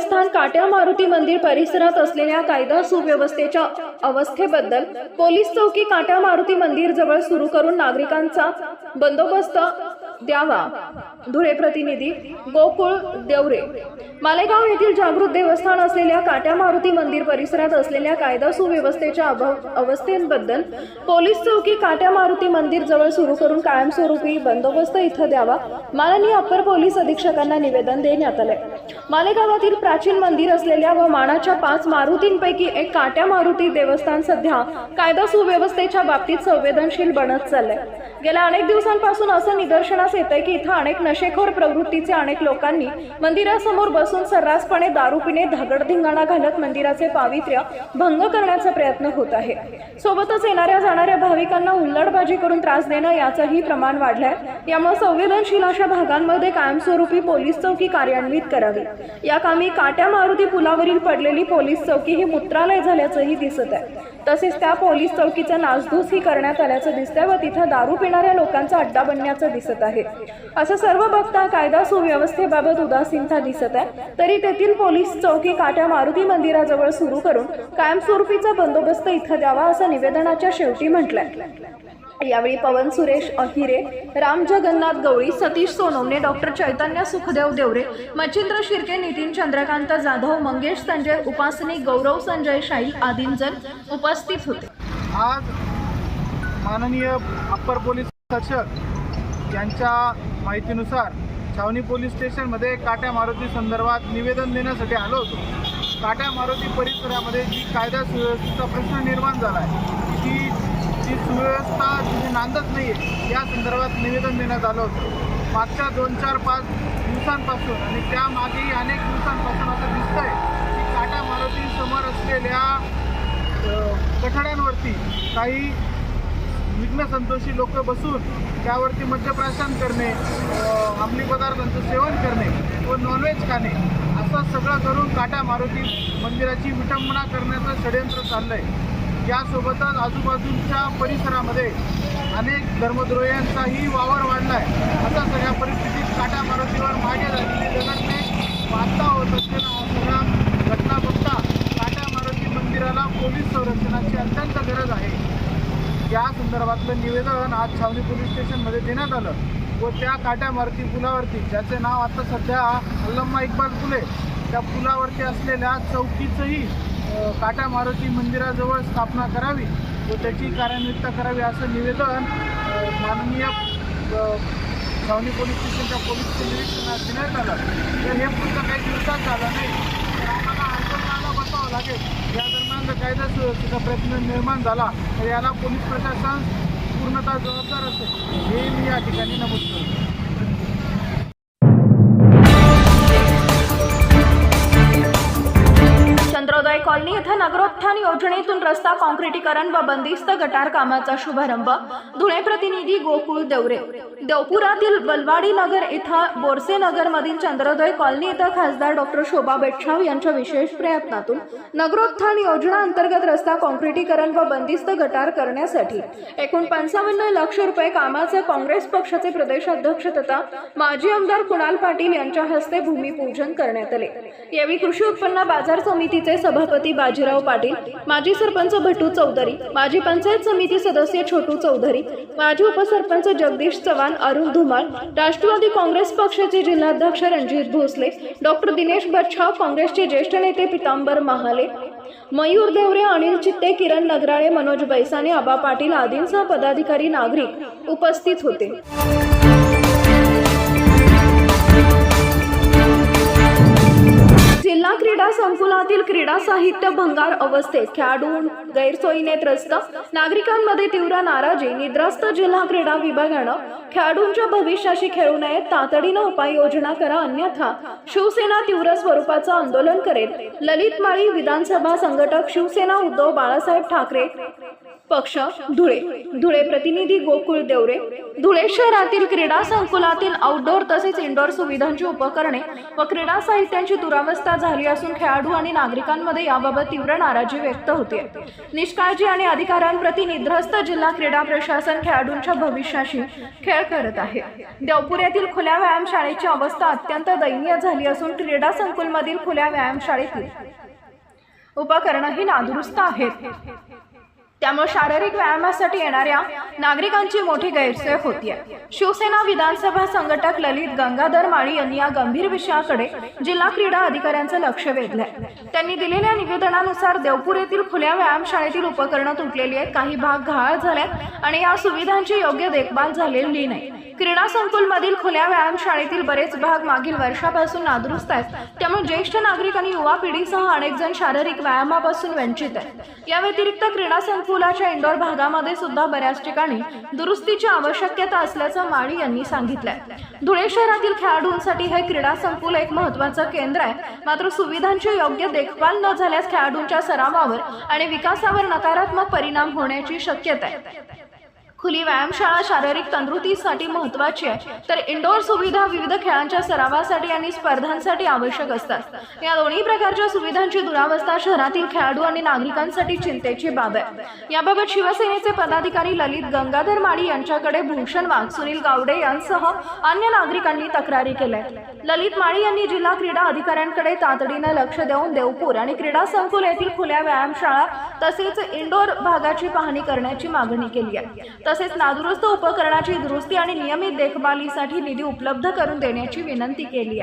देवस्थान काट्या मारुती मंदिर परिसरात असलेल्या कायदा सुव्यवस्थेच्या अवस्थेबद्दल पोलीस चौकी काट्या मारुती मंदिर जवळ सुरू करून नागरिकांचा बंदोबस्त द्यावा. धुळे प्रतिनिधी गोकुळ देवरे. मालेगाव येथील जागृत देवस्थान असलेल्या काट्या मारुती मंदिर परिसरात असलेल्या कायदा सुव्यवस्थेच्या अभाव अवस्थेबद्दल पोलीस चौकी काट्या मारुती मंदिर जवळ सुरू करून कायमस्वरूपी बंदोबस्त इथं द्यावा. माननीय अप्पर पोलीस अधीक्षकांना निवेदन देण्यात आले मालेगावातील प्राचीन मंदिर असलेल्या व मानाच्या पाच मारुतींपैकी एक काट्या मारुती देवस्थान सध्या कायदा सुव्यवस्थेच्या बाबतीत संवेदनशील बनत चाललंय. गेल्या अनेक दिवसांपासून असं निदर्शनास येत आहे की इथं अनेक नशेखोर प्रवृत्तीचे अनेक लोकांनी मंदिरासमोर बसून सर्रासपणे दारू पिणे धागडधिंगाणा घालत मंदिराचे पावित्र्य भंग करण्याचा प्रयत्न होत आहे. सोबतच येणाऱ्या जाणाऱ्या भाविकांना हुल्लडबाजी करून त्रास देणं याचंही प्रमाण वाढलंय. यामुळे संवेदनशील अशा भागांमध्ये कायमस्वरूपी पोलीस चौकी कार्यान्वित करावी. या कामी काट्या मारुती पुलावरील पडलेली पोलीस चौकी ही मूत्रालय झाल्याचंही दिसत आहे तसेच त्या पोलीस चौकीचं नासधूस ही करण्यात आल्याचं दिसतंय व तिथं दारू पिणाऱ्या लोकांचा अड्डा बनण्याचं दिसत आहे. असं सर्व बघता कायदा सुव्यवस्थेबाबत उदासीनता दिसत आहे. तरी तेथील पोलीस चौकी काट्या मारुती मंदिराजवळ सुरू करून कायमस्वरूपीचा बंदोबस्त इथं द्यावा असं निवेदनाच्या शेवटी म्हटलंय. यावेळी पवन सुरेश अहिरे राम जगन्नाथ गवळी सतीश सोनवणे डॉक्टर चैतन्य सुखदेव देवरे मच्छिंद्र शिर्के नितीन चंद्रकांत जाधव मंगेश संजय उपासनी गौरव संजय शाही आदींजन उपस्थित होते. आज माननीय अप्पर पोलीस अधीक्षक यांच्या माहितीनुसार छावणी पोलीस स्टेशनमध्ये काट्या मारुती संदर्भात निवेदन देण्यासाठी आलो होतो. काट्या मारुती परिसरामध्ये जी कायदा सुव्यवस्थेचा प्रश्न निर्माण झाला आहे ती जी सुव्यवस्था तिथे नांदत नाही आहे या संदर्भात निवेदन देण्यात आलं होतं. मागच्या दोन चार पाच दिवसांपासून आणि त्यामागेही अनेक दिवसांपासून असं दिसतंय की काट्या मारुती समोर असलेल्या कठड्यांवरती काही विघ्नसंतोषी लोक बसून त्यावरती मद्यप्राशन करणे अंमली पदार्थांचं सेवन करणे व नॉनव्हेज खाणे असं सगळं करून काटा मारुती मंदिराची विटंबना करण्याचं षडयंत्र चाललं आहे यासोबतच आजूबाजूच्या परिसरामध्ये अनेक धर्मद्रोह्यांचाही वावर वाढला आहे अशा सगळ्या परिस्थितीत काटा मारुतीवर मागे झालेली दगडणे वाचता होत असलेला हा सगळा घटना बघता काटा मारुती मंदिराला पोलीस संरक्षणाची अत्यंत गरज आहे. या संदर्भातलं निवेदन आज छावणी पोलीस स्टेशनमध्ये देण्यात आलं व त्या काट्या मारुती पुलावरती ज्याचे नाव आता सध्या अल्लम्मा इक्बाल पुले त्या पुलावरती असलेल्या चौकीचंही काटा मारुती मंदिराजवळ स्थापना करावी व त्याची कार्यान्वितता करावी असं निवेदन माननीय अ, छावणी पोलीस स्टेशनच्या पोलीस निरीक्षणात देण्यात आलं. तर हे पुढचं काही दिवसात झालं नाही. तर आम्हाला आंदोलनाला बसावं लागेल. या दरम्यान जर कायदा सुरक्षेचा प्रयत्न निर्माण झाला तर याला पोलीस प्रशासन पूर्णतः जबाबदार असेल. हे मी या ठिकाणी नमूद करतो. येथे योजनेतून रस्ता काँक्रीटीकरण व बंदिस्त गटार कामाचा शुभारंभ. धुळे प्रतिनिधी गोकुळ देवरे. देवपुरातील बलवाडी नगर इथं बोरसे नगर मधील चंद्रोदय कॉलनी इथं खासदार डॉक्टर शोभा बेटशाव यांच्या विशेष प्रयत्नातून नगरोत्थान योजना अंतर्गत रस्ता काँक्रीटीकरण व बंदिस्त गटार करण्यासाठी एकूण पंचावन्न लक्ष रुपये कामाचे काँग्रेस पक्षाचे प्रदेशाध्यक्ष तथा माजी आमदार कुणाल पाटील यांच्या हस्ते भूमिपूजन करण्यात आले. यावेळी कृषी उत्पन्न बाजार समितीचे सभापती बाजीराव पाटील माजी सरपंच भटू चौधरी माजी पंचायत समिती सदस्य छोटू चौधरी माजी उपसरपंच जगदीश चव्हाण अरुण धुमाळ राष्ट्रवादी काँग्रेस पक्षाचे जिल्हाध्यक्ष रणजित भोसले डॉक्टर दिनेश बच्छाव काँग्रेसचे ज्येष्ठ नेते पितांबर महाले मयूर देवरे अनिल चित्ते किरण नगराळे मनोज बैसाने आबा पाटील आदींसह पदाधिकारी नागरिक उपस्थित होते. क्रीडा साहित्य भंगार अवस्थेत खेळाडू गैरसोयीने त्रस्त नागरिकांमध्ये तीव्र नाराजी निद्रस्त जिल्हा क्रीडा विभागानं खेळाडूंच्या भविष्याशी खेळू नये तातडीनं उपाययोजना करा अन्यथा शिवसेना तीव्र स्वरूपाचं आंदोलन करेल. ललित माळी विधानसभा संघटक शिवसेना उद्धव बाळासाहेब ठाकरे पक्ष धुळे. धुळे प्रतिनिधी गोकुळ देवरे. धुळे शहरातील क्रीडा संकुलातील आउटडोर तसेच इनडोअर सुविधांची उपकरणे व क्रीडा साहित्यांची दुरावस्था झाली असून खेळाडू आणि नागरिकांमध्ये याबाबत तीव्र नाराजी व्यक्त होते. निष्काळजी आणि अधिकाऱ्यांप्रती निद्रस्त जिल्हा क्रीडा प्रशासन खेळाडूंच्या भविष्याशी खेळ करत आहे. देवपुऱ्यातील खुल्या व्यायामशाळेची अवस्था अत्यंत दयनीय झाली असून क्रीडा संकुलमधील खुल्या व्यायामशाळेतील उपकरणंही नादुरुस्त आहेत. त्यामुळे शारीरिक व्यायामासाठी येणाऱ्या नागरिकांची मोठी गैरसोय होतीये. शिवसेना विधानसभा संघटक ललित गंगाधर माळी यांनी या गंभीर विषयाकडे जिल्हा क्रीडा अधिकाऱ्यांचं लक्ष वेधलंय. त्यांनी दिलेल्या निवेदनानुसार देवपूर येथील खुल्या व्यायामशाळेतील उपकरणं तुटलेली आहेत. काही भाग गहाळ झाल्यात आणि या सुविधांची योग्य देखभाल झालेली नाही. क्रीडा संकुलमधील खुल्या व्यायामशाळेतील बरेच भाग मागील वर्षापासून नादुरुस्त आहेत. त्यामुळे ज्येष्ठ नागरिक आणि युवा पिढीसह अनेक जण शारीरिक व्यायामापासून वंचित आहेत. या व्यतिरिक्त क्रीडा संकुलाच्या इंडोर भागामध्ये सुद्धा बऱ्याच ठिकाणी दुरुस्तीची आवश्यकता असल्याचं माळी यांनी सांगितलंय. धुळे शहरातील खेळाडूंसाठी हे क्रीडा संकुल एक महत्वाचं केंद्र आहे. मात्र सुविधांची योग्य देखभाल न झाल्यास खेळाडूंच्या सरावावर आणि विकासावर नकारात्मक परिणाम होण्याची शक्यता आहे. खुली व्यायामशाळा शारीरिक तंदुरुस्तीसाठी महत्वाची आहे. तर इंडोर सुविधा विविध खेळांच्या सरावासाठी आणि स्पर्धांसाठी आवश्यक असतात. या दोन्ही प्रकारच्या सुविधांची दुरावस्था शहरातील खेळाडू आणि नागरिकांसाठी चिंतेची बाब आहे. याबाबत शिवसेनेचे पदाधिकारी ललित गंगाधर माळी यांच्याकडे भूषण वाघ सुनील गावडे यांसह अन्य नागरिकांनी तक्रारी केल्या. ललित माळी यांनी जिल्हा क्रीडा अधिकाऱ्यांकडे तातडीनं लक्ष देऊन देवपूर आणि क्रीडा संकुल येथील खुल्या व्यायामशाळा तसेच इंडोर भागाची पाहणी करण्याची मागणी केली आहे. तसेच नादुरुस्त उपकरणाची दुरुस्ती आणि नियमित देखभालीसाठी निधी उपलब्ध करून देण्याची विनंती केली आहे.